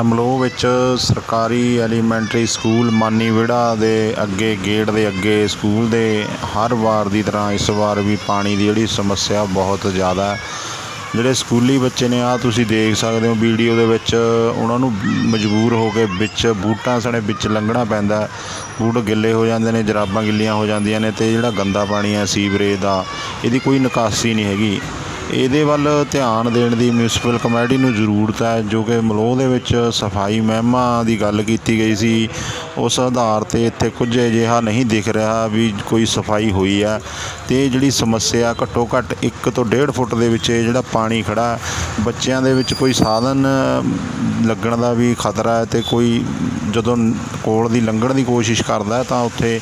ਅਮਲੋਹ ਵਿੱਚ ਸਰਕਾਰੀ elementary school ਮਾਨੀ ਵਿਹੜਾ ਦੇ ਅੱਗੇ, ਗੇਟ ਦੇ ਅੱਗੇ ਸਕੂਲ ਦੇ ਹਰ ਵਾਰ ਦੀ ਤਰ੍ਹਾਂ ਇਸ ਵਾਰ ਵੀ ਪਾਣੀ ਦੀ ਜਿਹੜੀ ਸਮੱਸਿਆ ਬਹੁਤ ਜ਼ਿਆਦਾ ਜਿਹੜੇ ਸਕੂਲੀ ਬੱਚੇ ਨੇ ਆ ਤੁਸੀਂ ਦੇਖ ਸਕਦੇ ਹੋ ਵੀਡੀਓ ਦੇ ਵਿੱਚ, ਉਹਨਾਂ ਨੂੰ ਮਜਬੂਰ ਹੋ ਕੇ ਵਿੱਚ ਬੂਟਾਂ ਸਣੇ ਵਿੱਚ ਲੰਘਣਾ ਪੈਂਦਾ ਬੂਟ ਗਿੱਲੇ ਹੋ ਜਾਂਦੇ ਨੇ, ਜਰਾਬਾਂ ਗਿੱਲੀਆਂ ਹੋ ਜਾਂਦੀਆਂ ਨੇ ਅਤੇ ਜਿਹੜਾ ਗੰਦਾ ਪਾਣੀ ਹੈ ਸੀਵਰੇਜ ਦਾ, ਇਹਦੀ ਕੋਈ ਨਿਕਾਸੀ ਨਹੀਂ ਹੈਗੀ। ਇਹਦੇ ਵੱਲ ਧਿਆਨ ਦੇਣ ਦੀ ਮਿਊਨਿਸਪਲ ਕਮੇਟੀ ਨੂੰ ਜ਼ਰੂਰਤ ਹੈ, ਜੋ ਕਿ ਮਲੋਹ ਦੇ ਵਿੱਚ ਸਫ਼ਾਈ ਮਹਿਮਾ ਦੀ ਗੱਲ ਕੀਤੀ ਗਈ ਸੀ। ਉਸ ਆਧਾਰ 'ਤੇ ਇੱਥੇ ਕੁਝ ਅਜਿਹਾ ਨਹੀਂ ਦਿਖ ਰਿਹਾ ਵੀ ਕੋਈ ਸਫ਼ਾਈ ਹੋਈ ਹੈ ਅਤੇ ਜਿਹੜੀ ਸਮੱਸਿਆ ਘੱਟੋ ਘੱਟ 1 ਤੋਂ 1.5 ਫੁੱਟ ਦੇ ਵਿੱਚ ਇਹ ਜਿਹੜਾ ਪਾਣੀ ਖੜਾ ਬੱਚਿਆਂ ਦੇ ਵਿੱਚ ਕੋਈ ਸਾਧਨ ਲੱਗਣ ਦਾ ਵੀ ਖਤਰਾ ਹੈ ਅਤੇ ਕੋਈ ਜਦੋਂ ਕੋਲ ਦੀ ਲੰਘਣ ਦੀ ਕੋਸ਼ਿਸ਼ ਕਰਦਾ ਤਾਂ ਉੱਥੇ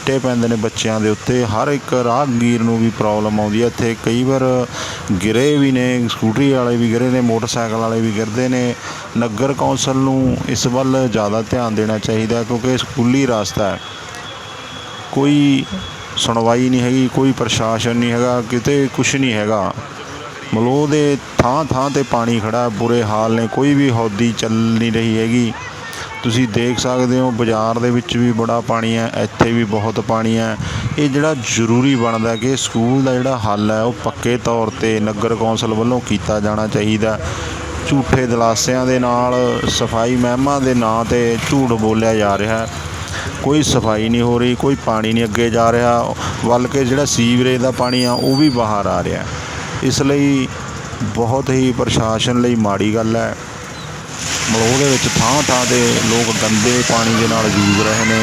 ਛਿੱਟੇ ਪੈਂਦੇ ਨੇ ਬੱਚਿਆਂ ਦੇ ਉੱਤੇ। ਹਰ ਇੱਕ ਰਾਹਗੀਰ ਨੂੰ ਵੀ ਪ੍ਰੋਬਲਮ ਆਉਂਦੀ ਹੈ। ਇੱਥੇ ਕਈ ਵਾਰ ਗਿਰੇ ਵੀ ਨੇ, ਸਕੂਟਰੀ ਵਾਲੇ ਵੀ ਗਿਰੇ ਨੇ, ਮੋਟਰਸਾਈਕਲ ਵਾਲੇ ਵੀ ਗਿਰਦੇ ਨੇ। ਨਗਰ ਕੌਂਸਲ ਨੂੰ ਇਸ ਵੱਲ ਜ਼ਿਆਦਾ ਧਿਆਨ ਦੇਣਾ ਚਾਹੀਦਾ ਕਿਉਂਕਿ ਸਕੂਲੀ ਰਸਤਾ ਹੈ। ਕੋਈ ਸੁਣਵਾਈ ਨਹੀਂ ਹੈਗੀ, ਕੋਈ ਪ੍ਰਸ਼ਾਸਨ ਨਹੀਂ ਹੈਗਾ, ਕਿਤੇ ਕੁਝ ਨਹੀਂ ਹੈਗਾ। ਮਲੋਹ ਦੇ ਥਾਂ ਥਾਂ 'ਤੇ ਪਾਣੀ ਖੜਾ ਬੁਰੇ ਹਾਲ ਨੇ, ਕੋਈ ਵੀ ਹੌਦੀ ਚੱਲ ਨਹੀਂ ਰਹੀ ਹੈਗੀ। ਤੁਸੀਂ ਦੇਖ ਸਕਦੇ ਹੋ, ਬਾਜ਼ਾਰ ਦੇ ਵਿੱਚ ਵੀ ਬੜਾ ਪਾਣੀ ਹੈ, ਇੱਥੇ ਵੀ ਬਹੁਤ ਪਾਣੀ ਹੈ। ਇਹ ਜਿਹੜਾ ਜ਼ਰੂਰੀ ਬਣਦਾ ਕਿ ਸਕੂਲ ਦਾ ਜਿਹੜਾ ਹੱਲ ਹੈ, ਉਹ ਪੱਕੇ ਤੌਰ 'ਤੇ ਨਗਰ ਕੌਂਸਲ ਵੱਲੋਂ ਕੀਤਾ ਜਾਣਾ ਚਾਹੀਦਾ ਝੂਠੇ ਦਲਾਸਿਆਂ ਦੇ ਨਾਲ, ਸਫ਼ਾਈ ਮਹਿਮਾਂ ਦੇ ਨਾਂ 'ਤੇ ਝੂਠ ਬੋਲਿਆ ਜਾ ਰਿਹਾ ਹੈ। ਕੋਈ ਸਫ਼ਾਈ ਨਹੀਂ ਹੋ ਰਹੀ, ਕੋਈ ਪਾਣੀ ਨਹੀਂ ਅੱਗੇ ਜਾ ਰਿਹਾ, ਬਲਕਿ ਜਿਹੜਾ ਸੀਵਰੇਜ ਦਾ ਪਾਣੀ ਆ, ਉਹ ਵੀ ਬਾਹਰ ਆ ਰਿਹਾ ਇਸ ਲਈ ਬਹੁਤ ਹੀ ਪ੍ਰਸ਼ਾਸਨ ਲਈ ਮਾੜੀ ਗੱਲ ਹੈ। ਮਲੋਹ ਦੇ ਵਿੱਚ ਥਾਂ ਥਾਂ 'ਤੇ ਲੋਕ ਗੰਦੇ ਪਾਣੀ ਦੇ ਨਾਲ ਜੂਝ ਰਹੇ ਨੇ।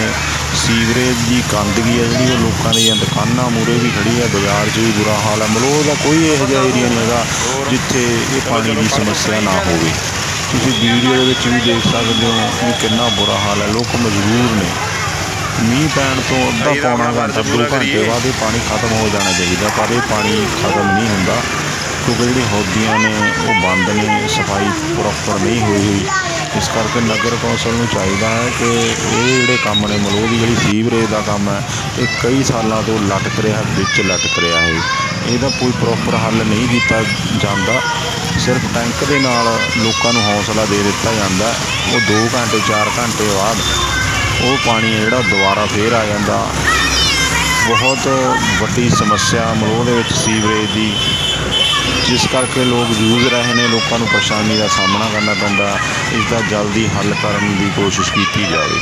ਸੀਵਰੇਜ ਦੀ ਗੰਦਗੀ ਹੈ ਜਿਹੜੀ, ਉਹ ਲੋਕਾਂ ਦੀਆਂ ਦੁਕਾਨਾਂ ਮੂਹਰੇ ਵੀ ਖੜੀ ਹੈ, ਬਾਜ਼ਾਰ 'ਚ ਵੀ ਬੁਰਾ ਹਾਲ ਹੈ। ਮਲੋਹ ਦਾ ਕੋਈ ਇਹੋ ਜਿਹਾ ਏਰੀਆ ਨਹੀਂ ਹੈਗਾ ਜਿੱਥੇ ਇਹ ਪਾਣੀ ਦੀ ਸਮੱਸਿਆ ਨਾ ਹੋਵੇ। ਤੁਸੀਂ ਵੀਡੀਓ ਦੇ ਵਿੱਚ ਵੀ ਦੇਖ ਸਕਦੇ ਹੋ ਕਿ ਕਿੰਨਾ ਬੁਰਾ ਹਾਲ ਹੈ। ਲੋਕ ਮਜਬੂਰ ਨੇ। ਮੀਂਹ ਪੈਣ ਤੋਂ ਅੱਧਾ ਪੌਣਾ ਘੰਟਾ, ਦੋ ਘੰਟੇ ਬਾਅਦ ਇਹ ਪਾਣੀ ਖਤਮ ਹੋ ਜਾਣਾ ਚਾਹੀਦਾ, ਪਰ ਇਹ ਪਾਣੀ ਖਤਮ ਨਹੀਂ ਹੁੰਦਾ। ਕਿਉਂਕਿ ਜਿਹੜੀ ਹੌਦੀਆਂ ਨੇ, ਉਹ ਬੰਦ ਨੇ, ਸਫ਼ਾਈ ਪ੍ਰੋਪਰ ਨਹੀਂ ਹੋਈ ਹੋਈ। ਇਸ ਕਰਕੇ ਨਗਰ ਕੌਂਸਲ ਨੂੰ ਚਾਹੀਦਾ ਹੈ ਕਿ ਇਹ ਜਿਹੜੇ ਕੰਮ ਨੇ ਮਲੋਹ ਦੀ ਜਿਹੜੀ ਸੀਵਰੇਜ ਦਾ ਕੰਮ ਹੈ, ਇਹ ਕਈ ਸਾਲਾਂ ਤੋਂ ਲਟਕ ਰਿਹਾ, ਵਿੱਚ ਲਟਕ ਰਿਹਾ ਹੈ। ਇਹਦਾ ਕੋਈ ਪ੍ਰੋਪਰ ਹੱਲ ਨਹੀਂ ਕੀਤਾ ਜਾਂਦਾ। ਸਿਰਫ ਟੈਂਕ ਦੇ ਨਾਲ ਲੋਕਾਂ ਨੂੰ ਹੌਸਲਾ ਦੇ ਦਿੱਤਾ ਜਾਂਦਾ। ਉਹ 2 ਘੰਟੇ 4 ਘੰਟੇ ਬਾਅਦ ਉਹ ਪਾਣੀ ਜਿਹੜਾ ਦੁਬਾਰਾ ਫੇਰ ਆ ਜਾਂਦਾ। ਬਹੁਤ ਵੱਡੀ ਸਮੱਸਿਆ ਮਲੋਹ ਦੇ ਵਿੱਚ ਸੀਵਰੇਜ ਦੀ ਜਿਸ ਕਰਕੇ ਲੋਕ ਜੂਝ ਰਹੇ ਨੇ, ਲੋਕਾਂ ਨੂੰ ਪਰੇਸ਼ਾਨੀ ਦਾ ਸਾਹਮਣਾ ਕਰਨਾ ਪੈਂਦਾ, ਇਸ ਦਾ ਜਲਦੀ ਹੱਲ ਕਰਨ ਦੀ ਕੋਸ਼ਿਸ਼ ਕੀਤੀ ਜਾਵੇ।